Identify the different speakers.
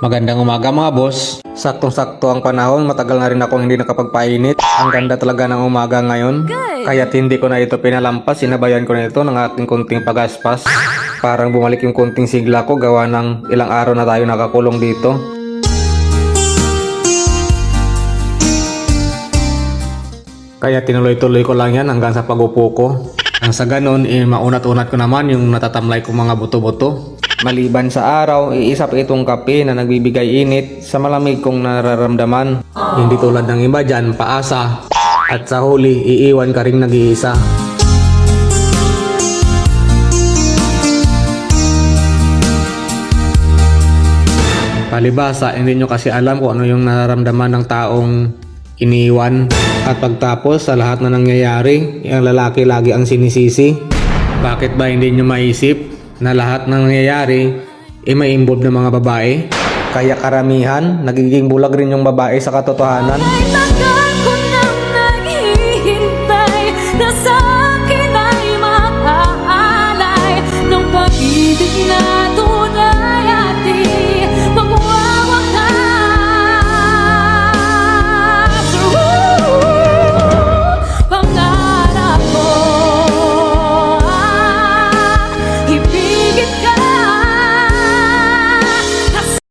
Speaker 1: Magandang umaga mga boss. Saktong-sakto ang panahon, matagal na rin akong hindi nakapagpainit. Ang ganda talaga ng umaga ngayon. Kaya't hindi ko na ito pinalampas, sinabayan ko na ito ng aking kunting pagaspas. Parang bumalik yung kunting sigla ko, gawa ng ilang araw na tayo nakakulong dito. Kaya tinuloy-tuloy ko lang yan hanggang sa pagupo ko. Ang sa ganon, eh, maunat-unat ko naman yung natatamlay kong mga buto-buto. Maliban sa araw, iisa pa itong kape na nagbibigay init sa malamig kong nararamdaman. Hindi tulad ng iba dyan, paasa. At sa huli, iiwan ka rin nag-iisa. Palibasa, hindi nyo kasi alam kung ano yung nararamdaman ng taong iniwan. At pagtapos sa lahat na nangyayari, yung lalaki lagi ang sinisisi. Bakit ba hindi nyo maisip na lahat ng nangyayari ay may involved ng mga babae? Kaya karamihan, nagiging bulag rin yung babae sa katotohanan.
Speaker 2: Ko